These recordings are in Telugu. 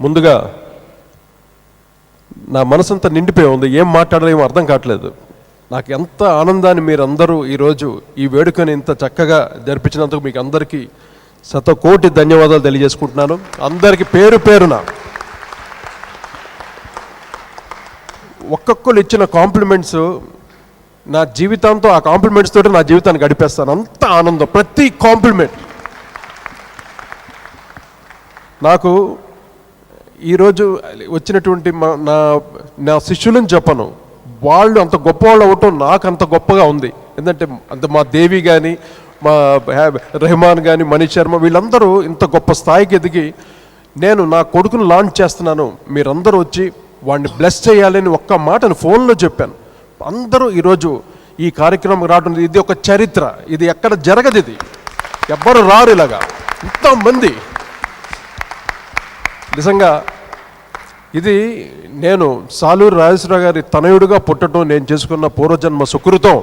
ముందుగా నా మనసంతా నిండిపోయి ఉంది. ఏం మాట్లాడలేమో అర్థం కావట్లేదు. నాకు ఎంత ఆనందాన్ని మీరందరూ ఈరోజు ఈ వేడుకని ఇంత చక్కగా జరిపించినందుకు మీకు అందరికీ శతకోటి ధన్యవాదాలు తెలియజేసుకుంటున్నాను. అందరికీ పేరు పేరున ఒక్కొక్కరు ఇచ్చిన కాంప్లిమెంట్స్ నా జీవితంతో ఆ కాంప్లిమెంట్స్ తోటి నా జీవితాన్ని గడిపేస్తాను. అంత ఆనందం. ప్రతి కాంప్లిమెంట్ నాకు ఈరోజు వచ్చినటువంటి మా నా నా శిష్యులను చెప్పను. వాళ్ళు అంత గొప్పవాళ్ళు అవ్వటం నాకు అంత గొప్పగా ఉంది. ఎందుకంటే అంత మా దేవి కానీ మా రెహమాన్ కానీ మనీష్ శర్మ వీళ్ళందరూ ఇంత గొప్ప స్థాయికి ఎదిగి నేను నా కొడుకును లాంచ్ చేస్తున్నాను. మీరందరూ వచ్చి వాడిని బ్లెస్ చేయాలని ఒక్క మాటను ఫోన్లో చెప్పాను. అందరూ ఈరోజు ఈ కార్యక్రమం రావడం ఇది ఒక చరిత్ర. ఇది ఎక్కడ జరగదు ఇది. ఎవ్వరు రారు ఇలాగా. ఇంతమంది. నిజంగా ఇది నేను సాలూరు రాజేశ్వరరావు గారి తనయుడుగా పుట్టడం నేను చేసుకున్న పూర్వజన్మ సుకృతం.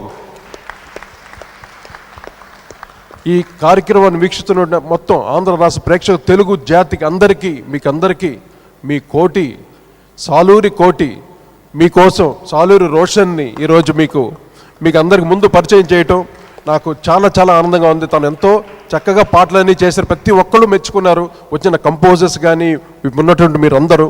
ఈ కార్యక్రమాన్ని వీక్షిస్తున్న మొత్తం ఆంధ్ర రాష్ట్ర ప్రేక్షక తెలుగు జాతికి అందరికీ మీకు అందరికీ మీ కోటి సాలూరి కోటి మీకోసం సాలూరి రోషన్ని ఈరోజు మీకు మీకు అందరికి ముందు పరిచయం చేయటం నాకు చాలా చాలా ఆనందంగా ఉంది. తను ఎంతో చక్కగా పాటలన్నీ చేశారు. ప్రతి ఒక్కళ్ళు మెచ్చుకున్నారు. వచ్చిన కంపోజర్స్ కానీ ఉన్నటువంటి మీరు అందరూ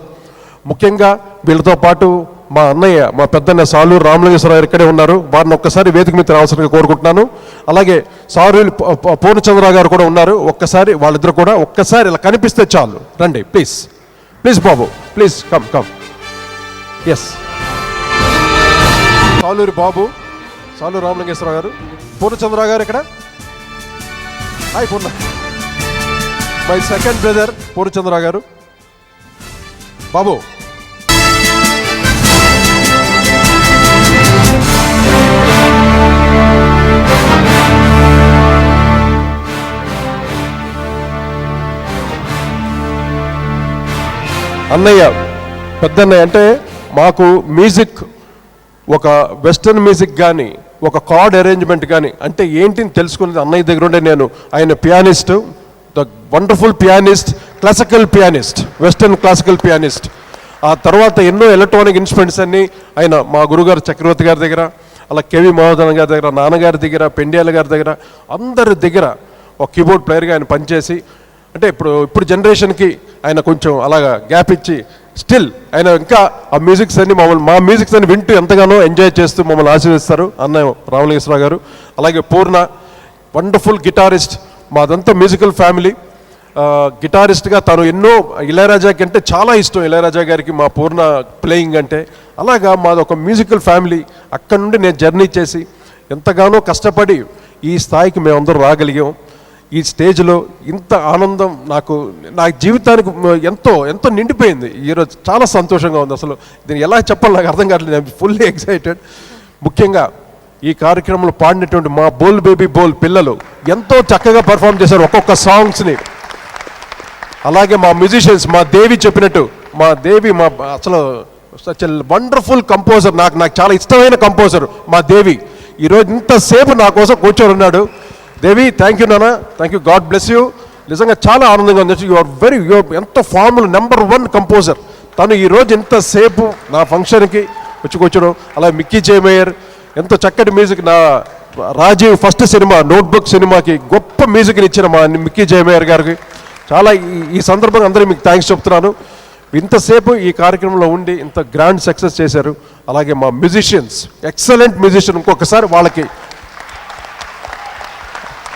ముఖ్యంగా వీళ్ళతో పాటు మా అన్నయ్య మా పెద్దన్న సాలూరు రామలింగేశ్వరరావు ఇక్కడే ఉన్నారు. వారిని ఒక్కసారి వేదిక మీద రావాల్సిందిగా కోరుకుంటున్నాను. అలాగే సారు పూర్ణచంద్ర పూర్ణచంద్రరావు గారు కూడా ఉన్నారు. ఒక్కసారి వాళ్ళిద్దరు కూడా ఒక్కసారి ఇలా కనిపిస్తే చాలు. రండి please please Babu. Please come come S Saluri Babu Saluru Ramalingeswara Rao garu. Purnachandra Rao garu ఇక్కడ hi Purna. My second brother Purnachandra Rao garu. బాబు అన్నయ్య పెద్దన్నయ్య అంటే మాకు మ్యూజిక్ ఒక వెస్టర్న్ మ్యూజిక్ కానీ ఒక కార్డ్ అరేంజ్మెంట్ కానీ అంటే ఏంటిని తెలుసుకునేది అన్నయ్య దగ్గర ఉండే నేను. ఆయన pianist the wonderful pianist classical pianist western classical pianist ఆ తర్వాత ఎన్నో ఎలక్ట్రానిక్ ఇన్స్ట్రుమెంట్స్ అన్ని ఆయన మా గురుగారు చక్రవర్తి గారి దగ్గర అలా కేవి మహోదన్ గారి దగ్గర నాన్నగారి దగ్గర పెండియాల గారి దగ్గర అందరి దగ్గర ఒక కీబోర్డ్ ప్లేయర్గా ఆయన పనిచేసి అంటే ఇప్పుడు ఇప్పుడు జనరేషన్కి ఆయన కొంచెం అలాగా గ్యాప్ ఇచ్చి స్టిల్ ఆయన ఇంకా ఆ మ్యూజిక్స్ అన్ని మమ్మల్ని మా మ్యూజిక్స్ అన్ని వింటూ ఎంతగానో ఎంజాయ్ చేస్తూ మమ్మల్ని ఆశీర్వదిస్తారు అన్న రామలింగేశ్వరరావు గారు. అలాగే పూర్ణ వండర్ఫుల్ గిటారిస్ట్ మాదంతా మ్యూజికల్ ఫ్యామిలీ. గిటారిస్ట్గా తను ఎన్నో ఇళయరాజా కంటే చాలా ఇష్టం ఇళయరాజా గారికి మా పూర్ణ ప్లేయింగ్ అంటే. అలాగా మాది ఒక మ్యూజికల్ ఫ్యామిలీ. అక్కడ నుండి నేను జర్నీ చేసి ఎంతగానో కష్టపడి ఈ స్థాయికి మేమందరం రాగలిగాం. ఈ స్టేజ్లో ఇంత ఆనందం నాకు నా జీవితానికి ఎంతో ఎంతో నిండిపోయింది. ఈరోజు చాలా సంతోషంగా ఉంది. అసలు దీన్ని ఎలా చెప్పాలి నాకు అర్థం కావట్లేదు. నేను ఫుల్లీ ఎక్సైటెడ్. ముఖ్యంగా ఈ కార్యక్రమంలో పాడినటువంటి మా బోల్ బేబీ బోల్ పిల్లలు ఎంతో చక్కగా పర్ఫామ్ చేశారు ఒక్కొక్క సాంగ్స్ని. అలాగే మా మ్యూజిషియన్స్ మా దేవి చెప్పినట్టు మా దేవి మా అసలు సచ్ వండర్ఫుల్ కంపోజర్ నాకు నాకు చాలా ఇష్టమైన కంపోజర్ మా దేవి. ఈరోజు ఇంతసేపు నా కోసం కూర్చొని ఉన్నాడు. దేవి థ్యాంక్ యూ నాన్న thank you god bless you నిజంగా చాలా ఆనందంగా ఉంది. యు ఆర్ వెరీ యు ఎంత ఫార్ముల్ నెంబర్ వన్ కంపోజర్ తను ఈరోజు ఇంతసేపు నా ఫంక్షన్కి వచ్చి కూర్చోడం అలాగే మిక్కీ జేమేయర్ ఎంతో చక్కటి మ్యూజిక్ నా రాజీవ్ ఫస్ట్ సినిమా నోట్బుక్ సినిమాకి గొప్ప మ్యూజిక్ని ఇచ్చిన మా మిక్కీ జయమేయర్ గారికి. చాలా ఈ- ఈ సందర్భంగా అందరికీ మీకు థ్యాంక్స్ చెప్తున్నాను. ఇంతసేపు ఈ కార్యక్రమంలో ఉండి ఇంత గ్రాండ్ సక్సెస్ చేశారు. అలాగే మా మ్యూజిషియన్స్ ఎక్సలెంట్ మ్యూజిషియన్ ఇంకొకసారి వాళ్ళకి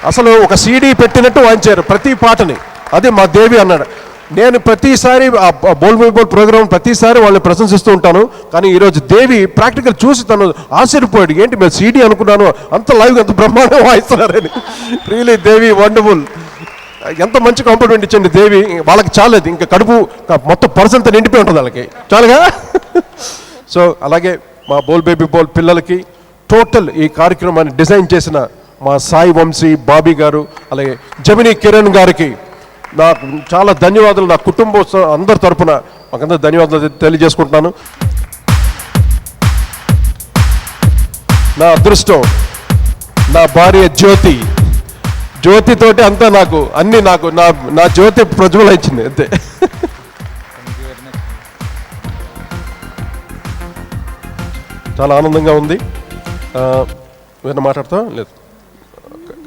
అసలు ఒక సీడీ పెట్టినట్టు వాయించారు ప్రతి పాటని. అదే మా దేవి అన్నాడు. నేను ప్రతిసారి ఆ బోల్ బై బోల్ ప్రోగ్రామ్ ప్రతిసారి వాళ్ళని ప్రశంసిస్తూ ఉంటాను. కానీ ఈరోజు దేవి ప్రాక్టికల్ చూసి తను ఆశ్చర్యపోయాడు. ఏంటి మేము సీడీ అనుకున్నాను? అంత లైవ్ అంత బ్రహ్మాండం వాయిస్తున్నారని. రియలీ దేవి వండర్ఫుల్. ఎంత మంచి కాంప్లిమెంట్ ఇచ్చండి దేవి. వాళ్ళకి చాలేదు. ఇంకా కడుపు మొత్తం పర్సంత నిండిపోయి ఉంటుంది వాళ్ళకి. చాలుగా? సో అలాగే మా బోల్ బేబీ బోల్ పిల్లలకి టోటల్ ఈ కార్యక్రమాన్ని డిజైన్ చేసిన మా సాయి వంశీ బాబీ గారు అలాగే జమినీ కిరణ్ గారికి నాకు చాలా ధన్యవాదాలు. నా కుటుంబ అందరి తరఫున మాకంత ధన్యవాదాలు తెలియజేసుకుంటున్నాను. నా అదృష్టం నా భార్య జ్యోతి. జ్యోతితోటి అంతా నాకు అన్నీ నాకు నా నా జ్యోతి ప్రజ్వలించింది అంతే. చాలా ఆనందంగా ఉంది. ఏమైనా మాట్లాడతా లేదు.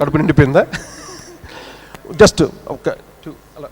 కడుపు నిండిపోయిందా? జస్ట్ ఒక టూ అలా.